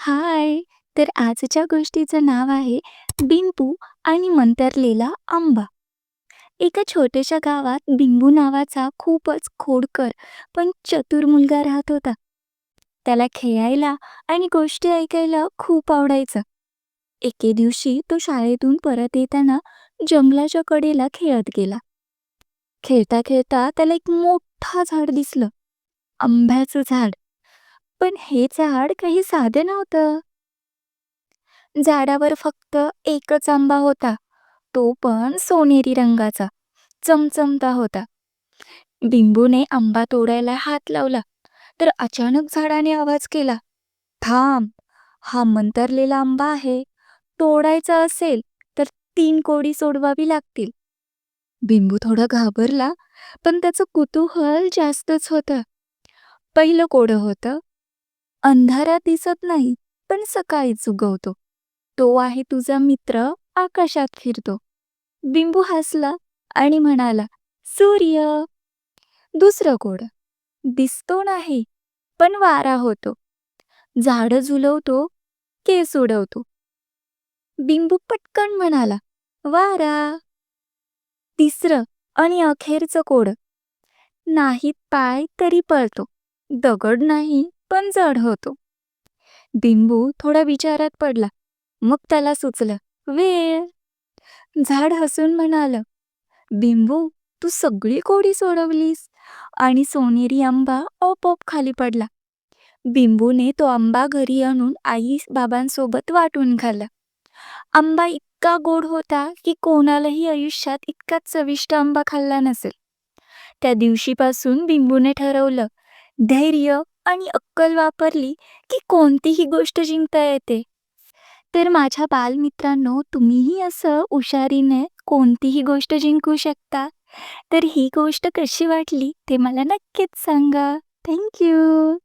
हाय! तर आजच्या गोष्टीचं नाव आहे बिंबू आणि मंतरलेला आंबा. एका छोट्याशा गावात बिंबू नावाचा खूपच खोडकर पण चतुर मुलगा राहत होता. त्याला खेळायला आणि गोष्टी ऐकायला खूप आवडायचं. एके दिवशी तो शाळेतून परत येताना जंगलाच्या कडेला खेळत गेला. खेळता खेळता त्याला एक मोठं झाड दिसलं. आंब्याचं झाड. पण हे झाड काही साधं नव्हतं. झाडावर फक्त एकच आंबा होता. तो पण सोनेरी रंगाचा, चमचमता होता. बिंबूने आंबा तोडायला हात लावला तर अचानक झाडाने आवाज केला, थांब, हा मंतरलेला आंबा आहे. तोडायचा असेल तर तीन कोडी सोडवावी लागतील. बिंबू थोडा घाबरला पण त्याचं कुतूहल जास्तच होतं. पहिलं कोडं होतं, अंधारात दिसत नाही पण सकाळीच उगवतो. तो आहे तुझा मित्र आकाशात फिरतो. बिंबू हसला आणि म्हणाला, सूर्य. दुसरं कोड दिसतो नाही पण वारा होतो. झाड झुलवतो, केस उडवतो. बिंबू पटकन म्हणाला, वारा. तिसरं आणि अखेरचं कोड नाहीत पाय तरी पळतो. दगड नाही पण जड होतो. बिंबू थोडा विचारात पडला. मग त्याला सुचलं, वेळ. झाड हसून म्हणालं, बिंबू तू सगळी कोडी सोडवलीस आणि सोनेरी आंबा आपोआप खाली पडला. बिंबूने तो आंबा घरी आणून आई बाबांसोबत वाटून खाल्ला. आंबा इतका गोड होता की कोणालाही आयुष्यात इतका चविष्ट आंबा खाल्ला नसेल. त्या दिवशीपासून बिंबूने ठरवलं, धैर्य आणि अक्कल वापरली की कोणतीही गोष्ट जिंकता येते. तर माझ्या बालमित्रांनो, तुम्हीही असं हुशारीने कोणतीही गोष्ट जिंकू शकता. तर ही गोष्ट कशी वाटली ते मला नक्कीच सांगा. थँक्यू